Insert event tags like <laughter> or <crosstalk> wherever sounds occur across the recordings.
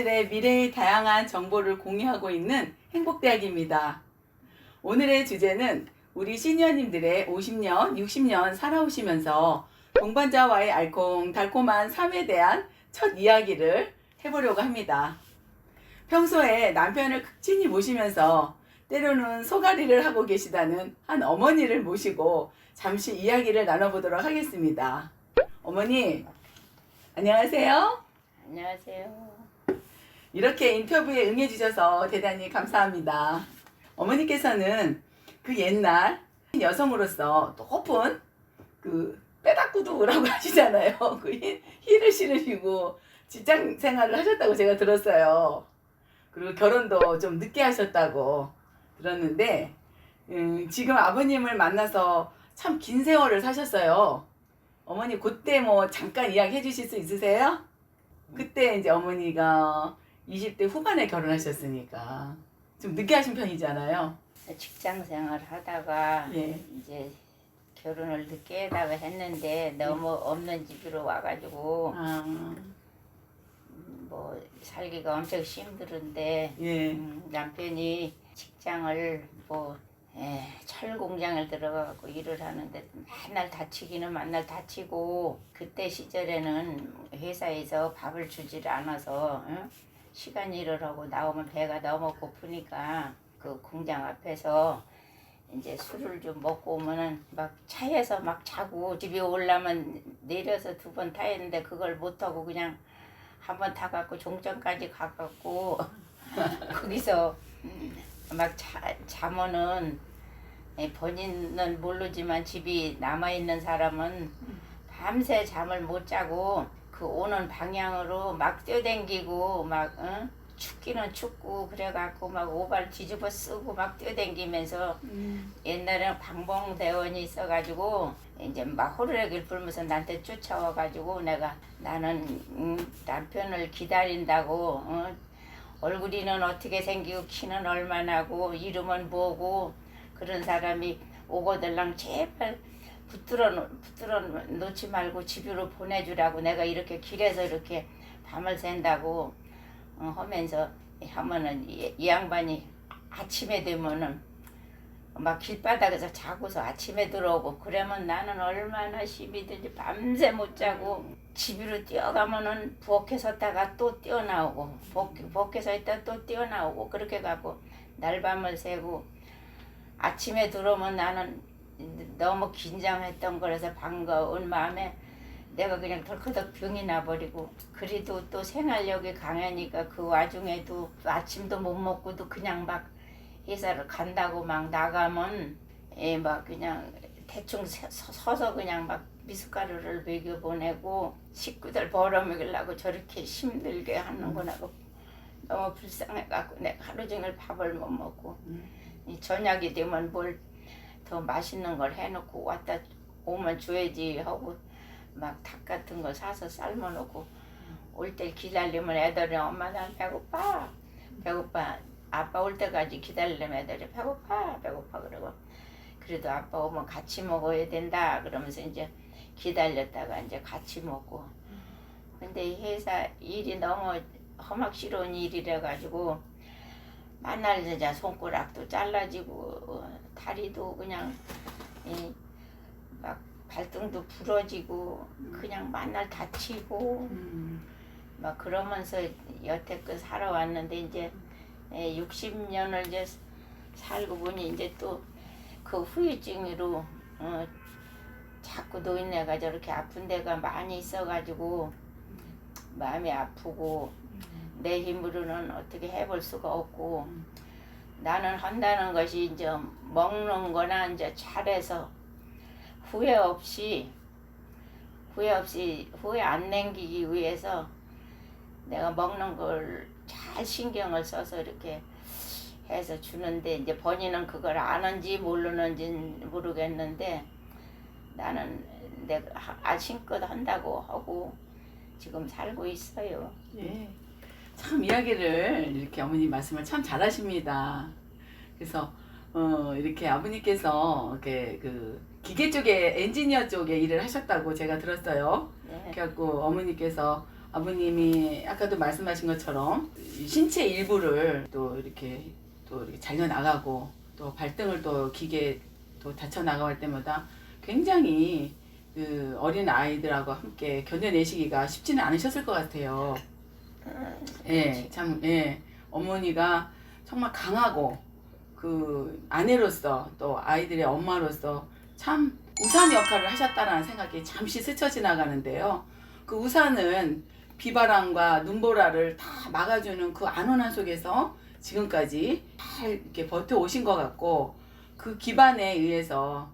시니어들의 미래의 다양한 정보를 공유하고 있는 행복대학입니다. 오늘의 주제는 우리 시니어님들의 50년, 60년 살아오시면서 동반자와의 알콩달콩한 삶에 대한 첫 이야기를 해보려고 합니다. 평소에 남편을 극진히 모시면서 때로는 소가리를 하고 계시다는 한 어머니를 모시고 잠시 이야기를 나눠보도록 하겠습니다. 어머니, 안녕하세요. 안녕하세요. 이렇게 인터뷰에 응해주셔서 대단히 감사합니다. 어머니께서는 그 옛날 여성으로서 높은 그 빼닥구두라고 <laughs> 하시잖아요. 그 힐- 힐을 신으시고 직장 생활을 하셨다고 제가 들었어요. 그리고 결혼도 좀 늦게 하셨다고 들었는데 음, 지금 아버님을 만나서 참 긴 세월을 사셨어요. 어머니 그때 뭐 잠깐 이야기 해 주실 수 있으세요? 그때 이제 어머니가 20대 후반에 결혼하셨으니까 좀 늦게 하신 편이잖아요. 직장 생활 하다가 예. 이제 결혼을 늦게 하다가 했는데 너무 없는 집으로 와가지고 아, 뭐 살기가 엄청 힘들은데 예. 음, 남편이 직장을 뭐 에, 철 공장을 들어가고 일을 하는데 맨날 다치기는 맨날 다치고 그때 시절에는 회사에서 밥을 주질 않아서 응? 시간 일을 하고 나오면 배가 너무 고프니까 그 공장 앞에서 이제 술을 좀 먹고 오면은 막 차에서 막 자고 집에 오려면 내려서 두 번 타였는데 그걸 못 하고 그냥 한 번 타갖고 종점까지 가갖고 <laughs> 거기서 막 자, 자면은 에, 본인은 모르지만 집이 남아 있는 사람은 밤새 잠을 못 자고 그 오는 방향으로 막 뛰어댕기고 막 응? 춥기는 춥고 그래갖고 막 오발 뒤집어 쓰고 막 뛰어댕기면서 음, 옛날에는 방봉대원이 있어가지고 이제 막 호루라기를 불면서 나한테 쫓아와가지고 내가 나는 음, 남편을 기다린다고 어? 얼굴이는 어떻게 생기고 키는 얼마나고 이름은 뭐고 그런 사람이 오고들랑 제발 붙들어 놓- 붙들어 놓지 말고 집으로 보내주라고 내가 이렇게 길에서 이렇게 밤을 샌다고 어, 하면서 하면은 이, 이 양반이 아침에 되면은 막 길바닥에서 자고서 아침에 들어오고 그러면 나는 얼마나 힘이 들지 밤새 못 자고 집으로 뛰어가면은 부엌에 섰다가 또 뛰어나오고 부엌, 부엌에 서 있다가 또 뛰어나오고 그렇게 가고 날밤을 새고 아침에 들어오면 나는 너무 긴장했던 거라서 반가운 마음에 내가 그냥 덜커덕 병이 나버리고 그래도 또 생활력이 강하니까 그 와중에도 아침도 못 먹고도 그냥 막 회사를 간다고 막 나가면 예, 막 그냥 대충 서- 서서 그냥 막 미숫가루를 먹여 보내고 식구들 벌어먹이려고 저렇게 힘들게 하는구나. 고 너무 불쌍해 갖고 내가 하루 종일 밥을 못 먹고 이 저녁이 되면 뭘 더 맛있는 걸 해놓고 왔다 오면 줘야지 하고 막 닭 같은 거 사서 삶아놓고 올 때 기다리면 애들이 엄마 난 배고파. 배고파. 아빠 올 때까지 기다리려면 애들이 배고파. 배고파. 그러고 그래도 아빠 오면 같이 먹어야 된다. 그러면서 이제 기다렸다가 이제 같이 먹고. 근데 이 회사 일이 너무 험악스러운 일이라 가지고 만날 여자 손가락도 잘라지고 어, 다리도 그냥 이, 막 발등도 부러지고 그냥 만날 다치고 음, 막 그러면서 여태껏 살아왔는데 이제 60년을 이제 살고 보니 이제 또 그 후유증으로 어, 자꾸 노인네가 저렇게 아픈 데가 많이 있어가지고 마음이 아프고 내 힘으로는 어떻게 해볼 수가 없고 나는 한다는 것이 이제 먹는 거나 이제 잘해서 후회 없이 후회 없이 후회 안 남기기 위해서 내가 먹는 걸 잘 신경을 써서 이렇게 해서 주는데 이제 본인은 그걸 아는지 모르는지 모르겠는데 나는 내가 하- 아신껏 한다고 하고 지금 살고 있어요. 예. 참 이야기를 이렇게 어머니 말씀을 참 잘하십니다. 그래서 어, 이렇게 아버님께서 이렇게 그 기계 쪽에 엔지니어 쪽에 일을 하셨다고 제가 들었어요. 네. 그래갖고 어머니께서 아버님이 아까도 말씀하신 것처럼 이 신체 일부를 또 이렇게 또 이렇게 잘려 나가고 또 발등을 또 기계 또 다쳐 나갈 때마다 굉장히 그 어린 아이들하고 함께 견뎌내시기가 쉽지는 않으셨을 것 같아요. 예, 참, 예, 어머니가 정말 강하고 그 아내로서 또 아이들의 엄마로서 참 우산 역할을 하셨다라는 생각이 잠시 스쳐 지나가는데요. 그 우산은 비바람과 눈보라를 다 막아주는 그 안온한 속에서 지금까지 잘 이렇게 버텨 오신 것 같고 그 기반에 의해서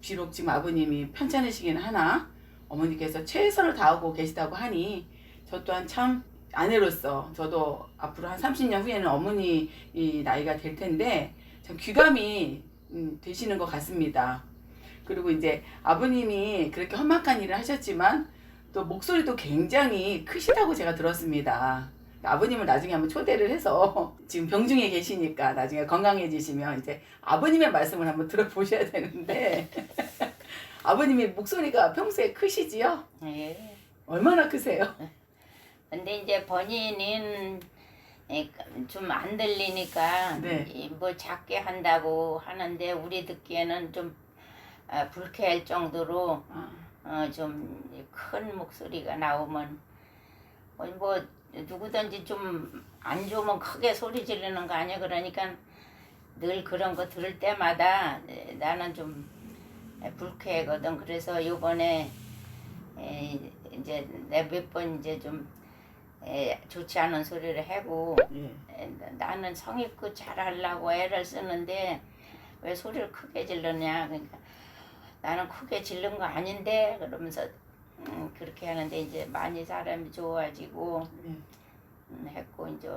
비록 지금 아버님이 편찮으시긴 하나 어머니께서 최선을 다하고 계시다고 하니 저 또한 참 아내로서 저도 앞으로 한 30년 후에는 어머니 이 나이가 될 텐데 참 귀감이 음, 되시는 것 같습니다. 그리고 이제 아버님이 그렇게 험악한 일을 하셨지만 또 목소리도 굉장히 크시다고 제가 들었습니다. 아버님을 나중에 한번 초대를 해서 <laughs> 지금 병중에 계시니까 나중에 건강해지시면 이제 아버님의 말씀을 한번 들어보셔야 되는데 <laughs> 아버님이 목소리가 평소에 크시지요? 예. 얼마나 크세요? <laughs> 근데 이제 본인은 좀 안 들리니까 네. 이뭐 작게 한다고 하는데 우리 듣기에는 좀 아, 불쾌할 정도로 아, 어, 좀 큰 목소리가 나오면 어, 뭐 누구든지 좀 안 좋으면 크게 소리 지르는 거 아니야? 그러니까 늘 그런 거 들을 때마다 에, 나는 좀 불쾌하거든. 그래서 요번에 에, 이제 내 몇 번 이제 좀 에, 좋지 않은 소리를 하고 예. 에, 나는 성의껏 잘하려고 애를 쓰는데 왜 소리를 크게 질렀냐 그러니까 나는 크게 질른 거 아닌데 그러면서 음, 그렇게 하는데 이제 많이 사람이 좋아지고 예. 음, 했고 이제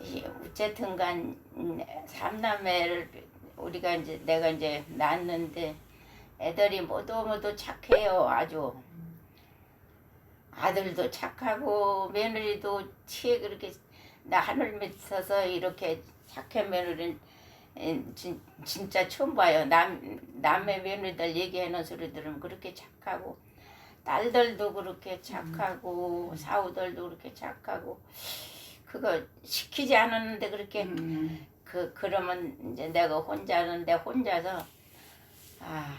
이 어쨌든간 음, 삼남매를 우리가 이제 내가 이제 낳았는데 애들이 모두 모두 착해요 아주 아들도 착하고 며느리도 치에 그렇게 나 하늘 밑에서 이렇게 착한 며느리는 에, 진, 진짜 처음 봐요. 남 남의 며느리들 얘기하는 소리 들으면 그렇게 착하고 딸들도 그렇게 착하고 사우들도 그렇게 착하고 그거 시키지 않았는데 그렇게 음, 그 그러면 이제 내가 혼자는데 혼자서 아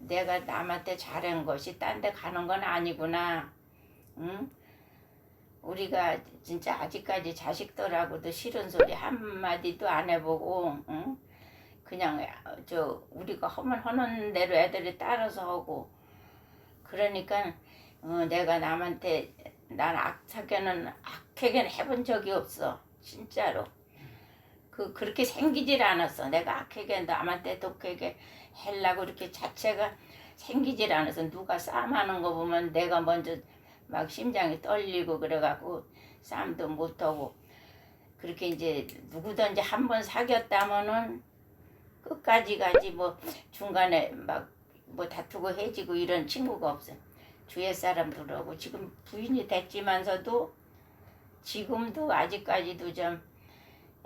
내가 남한테 잘한 것이 딴 데 가는 건 아니구나 응? 우리가 진짜 아직까지 자식들하고도 싫은 소리 한 마디도 안 해보고 응? 그냥 저 우리가 하면 하는 대로 애들이 따라서 하고. 그러니까 어, 내가 남한테 난 악하게는 악하게는 해본 적이 없어. 진짜로. 그 그렇게 생기질 않았어. 내가 악하게 남한테 독하게 하려고 이렇게 자체가 생기질 않아서 누가 싸움하는 거 보면 내가 먼저 막 심장이 떨리고 그래갖고 싸움도 못하고 그렇게 이제 누구든지 한 번 사귀었다면은 끝까지 가지 뭐 중간에 막 뭐 다투고 해지고 이런 친구가 없어. 주위 사람들하고 지금 부인이 됐지만서도 지금도 아직까지도 좀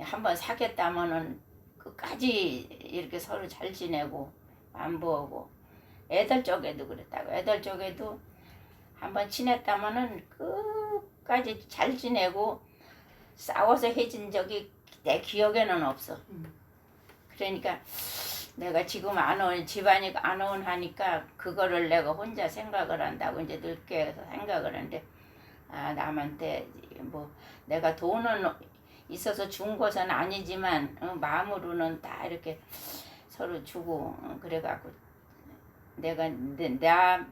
한 번 사귀었다면은 끝까지 이렇게 서로 잘 지내고 안보하고 애들 쪽에도 그랬다고 애들 쪽에도 한번 친했다면은 끝까지 잘 지내고 싸워서 해진 적이 내 기억에는 없어. 음. 그러니까 내가 지금 안온 집안이 안온 하니까 그거를 내가 혼자 생각을 한다고 이제 늙게 해서 생각을 하는데 아 남한테 뭐 내가 돈은 있어서 준 것은 아니지만 어, 마음으로는 다 이렇게 서로 주고 어, 그래갖고 내가 내, 나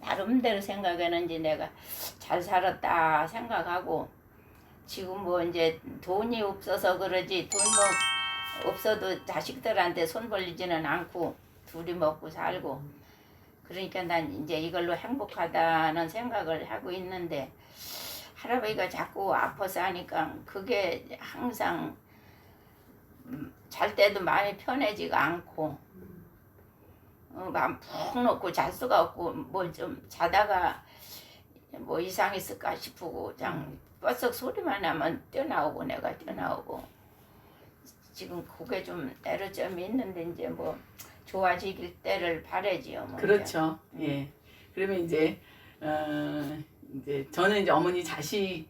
나름대로 생각에는 이제 내가 잘 살았다 생각하고 지금 뭐 이제 돈이 없어서 그러지 돈 뭐 없어도 자식들한테 손 벌리지는 않고 둘이 먹고 살고 그러니까 난 이제 이걸로 행복하다는 생각을 하고 있는데 할아버지가 자꾸 아파서 하니까 그게 항상 음, 잘 때도 마음이 편해지가 않고 어, 마음 푹 놓고 잘 수가 없고 뭐 좀 자다가 뭐 이상했을까 싶고 그냥 뻗썩 소리만 나면 뛰어나오고 내가 뛰어나오고 지금 그게 좀 애로점이 있는데 이제 뭐 좋아지길 때를 바라지요 뭐 그렇죠. 예. 그러면 이제 어, 이제 저는 이제 어머니 자식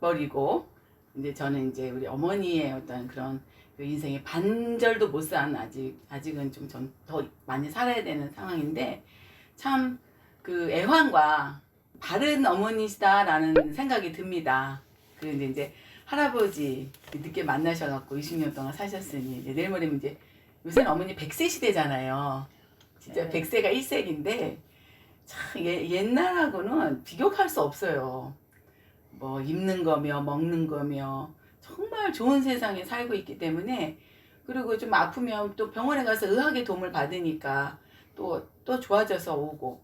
버리고 이제 저는 이제 우리 어머니의 어떤 그런 그 인생의 반절도 못 산 아직 아직은 좀 전 더 많이 살아야 되는 상황인데 참 그 애환과 바른 어머니시다라는 생각이 듭니다. 그런데 이제 할아버지 늦게 만나셔갖고 20년 동안 사셨으니 내일 모레면 이제 요새는 어머니 100세 시대잖아요. 진짜 네. 100세가 1세기인데 참 예, 옛날하고는 비교할 수 없어요. 뭐 입는 거며 먹는 거며 정말 좋은 세상에 살고 있기 때문에 그리고 좀 아프면 또 병원에 가서 의학의 도움을 받으니까 또 또 좋아져서 오고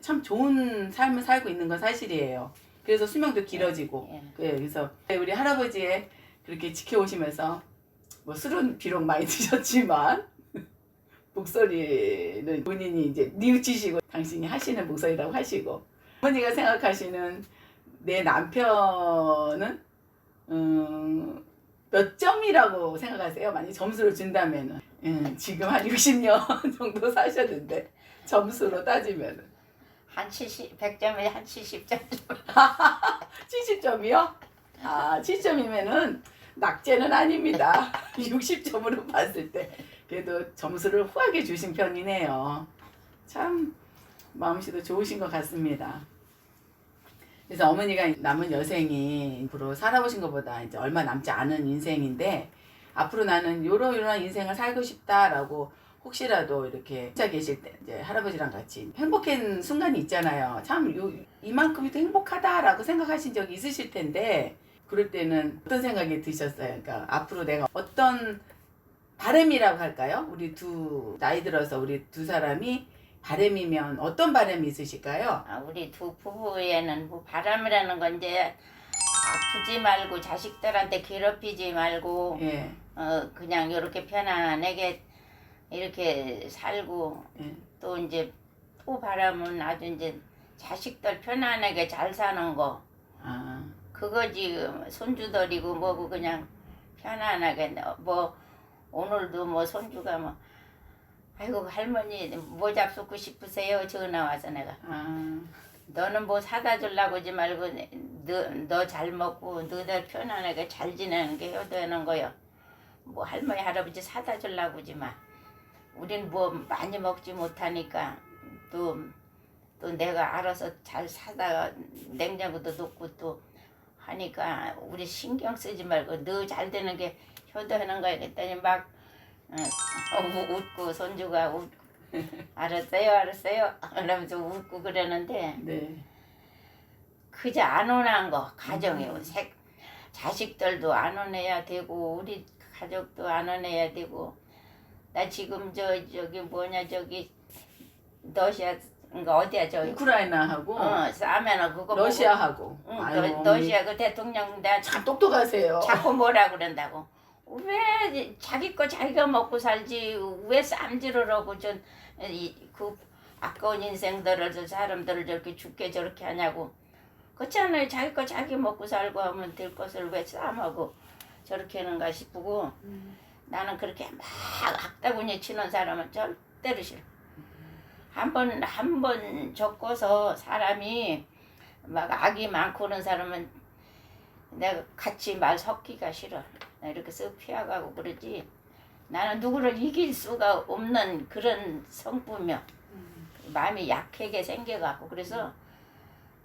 참 좋은 삶을 살고 있는 건 사실이에요. 그래서 수명도 길어지고 예. 네, 그래서 우리 할아버지의 그렇게 지켜오시면서 뭐 술은 비록 많이 <laughs> 드셨지만 목소리는 본인이 이제 뉘우치시고 당신이 하시는 목소리라고 하시고 어머니가 생각하시는 내 남편은 음, 몇 점이라고 생각하세요? 만약 점수를 준다면은 음, 지금 한 60년 <laughs> 정도 사셨는데 점수로 따지면은 한 70, 100점에 한 70점. 70점이요? <laughs> 아, 70점이면은 낙제는 아닙니다. <laughs> 60점으로 봤을 때 그래도 점수를 후하게 주신 편이네요. 참 마음씨도 좋으신 것 같습니다. 그래서 어머니가 남은 여생이 앞으로 살아보신 것보다 이제 얼마 남지 않은 인생인데 앞으로 나는 요러요러한 인생을 살고 싶다라고 혹시라도 이렇게 혼자 계실 때 이제 할아버지랑 같이 행복한 순간이 있잖아요. 참 요, 이만큼이도 행복하다라고 생각하신 적이 있으실 텐데 그럴 때는 어떤 생각이 드셨어요? 그러니까 앞으로 내가 어떤 바램이라고 할까요? 우리 두 나이 들어서 우리 두 사람이 바램이면 어떤 바램이 있으실까요? 아, 우리 두 부부에는 뭐 바람이라는 건 이제 아프지 말고 자식들한테 괴롭히지 말고 예, 어 그냥 이렇게 편안하게 이렇게 살고 예. 또 이제 또 바람은 아주 이제 자식들 편안하게 잘 사는 거 아, 그거지 손주들이고 뭐고 그냥 편안하게 뭐 오늘도 뭐 손주가 뭐 아이고 할머니 뭐 잡수고 싶으세요 전화 와서 내가 아, 너는 뭐 사다 주려고 하지 말고 너 잘 먹고 너들 편안하게 잘 지내는 게 효도하는 거요. 뭐 할머니 할아버지 사다 주려고 하지 마. 우린 뭐 많이 먹지 못하니까 또 또 내가 알아서 잘 사다 냉장고도 놓고 또 하니까 우리 신경 쓰지 말고 너 잘 되는 게 효도하는 거야 그랬더니 막 어, 우- 웃고 손주가 웃고 <laughs> 알았어요 알았어요. 이러면서 웃고 그러는데 네, 그저 안 원한 거 가정이요. 색 자식들도 안 원해야 되고 우리 가족도 안 원해야 되고. 나 지금 저 저기 뭐냐 저기 러시아 가 어디야 저? 우크라이나하고 어, 싸면은 그거 러시아하고. 응, 러, 어머니 러시아 그 대통령 내가 참 똑똑하세요. 자꾸 뭐라 그런다고 왜 자기 거 자기가 먹고 살지? 왜 쌈지르라고 전이그 아까운 인생들을 저 사람들을 저렇게 죽게 저렇게 하냐고. 그렇잖아요. 자기 거 자기 먹고 살고 하면 될 것을 왜 싸먹고 저렇게 하는가 싶고. 나는 그렇게 막 악다구니 치는 사람은 절대로 싫어. 한번 한 번 적고서 사람이 막 악이 많고 그런 사람은 내가 같이 말 섞기가 싫어. 나 이렇게 쓱 피하가고 그러지. 나는 누구를 이길 수가 없는 그런 성품이야. 마음이 약하게 생겨갖고 그래서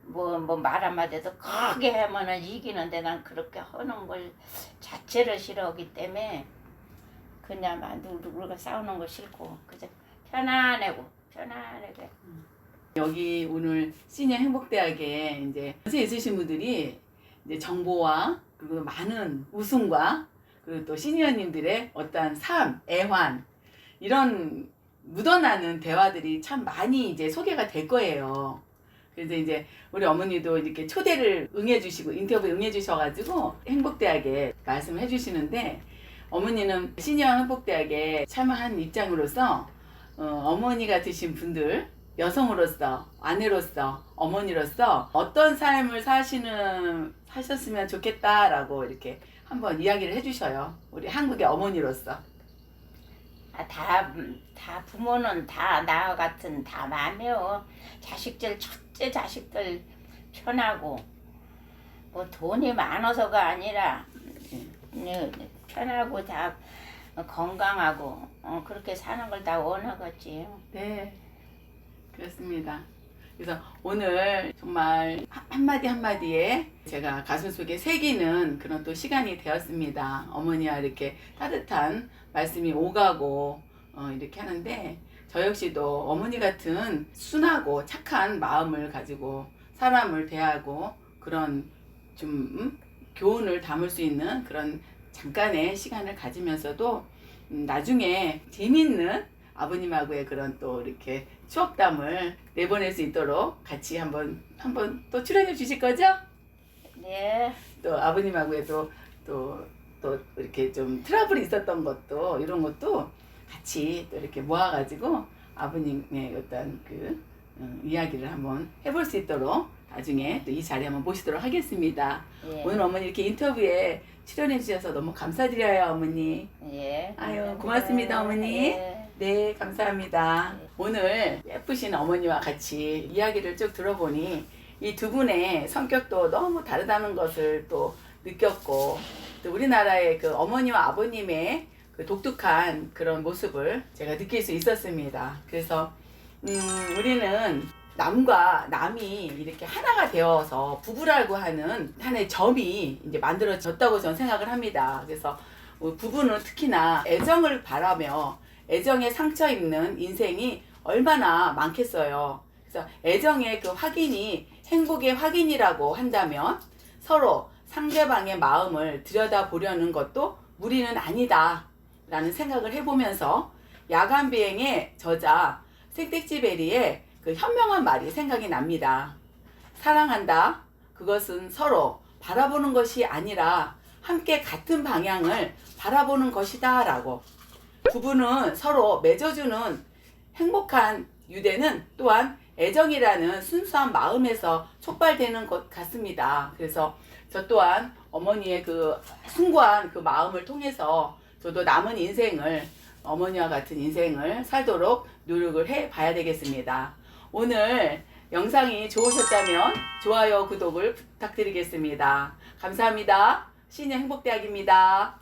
뭐뭐 말 한마디도 크게 하면은 이기는데 난 그렇게 하는 걸 자체를 싫어하기 때문에 그냥 막 누구 누구가 싸우는 거 싫고 그저 편안하고 편안하게 여기 오늘 시니어 행복대학에 이제 연세 있으신 분들이 이제 정보와 그리고 많은 웃음과 그리고 또 시니어님들의 어떠한 삶, 애환 이런 묻어나는 대화들이 참 많이 이제 소개가 될 거예요. 그래서 이제 우리 어머니도 이렇게 초대를 응해주시고 인터뷰 응해주셔가지고 행복대학에 말씀을 해주시는데 어머니는 시니어 행복대학에 참여한 입장으로서 어, 어머니가 되신 분들 여성으로서 아내로서 어머니로서 어떤 삶을 사시는 사셨으면 좋겠다라고 이렇게 한번 이야기를 해주셔요. 우리 한국의 어머니로서. 아, 다, 다 부모는 다 나 같은 다 마음이요. 자식들 첫째 자식들 편하고 뭐 돈이 많아서가 아니라 네, 편하고 다 건강하고 어, 그렇게 사는 걸 다 원하겠지. 네, 그렇습니다. 그래서 오늘 정말 한- 한마디 한마디에 제가 가슴 속에 새기는 그런 또 시간이 되었습니다. 어머니와 이렇게 따뜻한 말씀이 오가고 어, 이렇게 하는데 저 역시도 어머니 같은 순하고 착한 마음을 가지고 사람을 대하고 그런 좀 음? 교훈을 담을 수 있는 그런 잠깐의 시간을 가지면서도 음, 나중에 재밌는 아버님하고의 그런 또 이렇게 추억담을 내보낼 수 있도록 같이 한번 한번 또 출연해 주실 거죠? 네, 또 아버님하고의 또또 또 이렇게 좀 트러블이 있었던 것도 이런 것도 같이 또 이렇게 모아가지고 아버님의 어떤 그 음, 이야기를 한번 해볼 수 있도록 나중에 또 이 자리에 한번 모시도록 하겠습니다. 예, 오늘 어머니 이렇게 인터뷰에 출연해 주셔서 너무 감사드려요 어머니. 예. 아유, 고맙습니다, 어머니. 예. 네, 감사합니다. 오늘 예쁘신 어머니와 같이 이야기를 쭉 들어보니 이 두 분의 성격도 너무 다르다는 것을 또 느꼈고 또 우리나라의 그 어머니와 아버님의 그 독특한 그런 모습을 제가 느낄 수 있었습니다. 그래서 음, 우리는 남과 남이 이렇게 하나가 되어서 부부라고 하는 하나의 점이 이제 만들어졌다고 저는 생각을 합니다. 그래서 어, 부부는 특히나 애정을 바라며 애정에 상처 입는 인생이 얼마나 많겠어요. 그래서 애정의 그 확인이 행복의 확인이라고 한다면 서로 상대방의 마음을 들여다보려는 것도 무리는 아니다. 라는 생각을 해보면서 야간 비행의 저자 색택지베리의 그 현명한 말이 생각이 납니다. 사랑한다. 그것은 서로 바라보는 것이 아니라 함께 같은 방향을 바라보는 것이다. 라고. 부부는 서로 맺어주는 행복한 유대는 또한 애정이라는 순수한 마음에서 촉발되는 것 같습니다. 그래서 저 또한 어머니의 그 숭고한 그 마음을 통해서 저도 남은 인생을 어머니와 같은 인생을 살도록 노력을 해 봐야 되겠습니다. 오늘 영상이 좋으셨다면 좋아요, 구독을 부탁드리겠습니다. 감사합니다. 신의 행복대학입니다.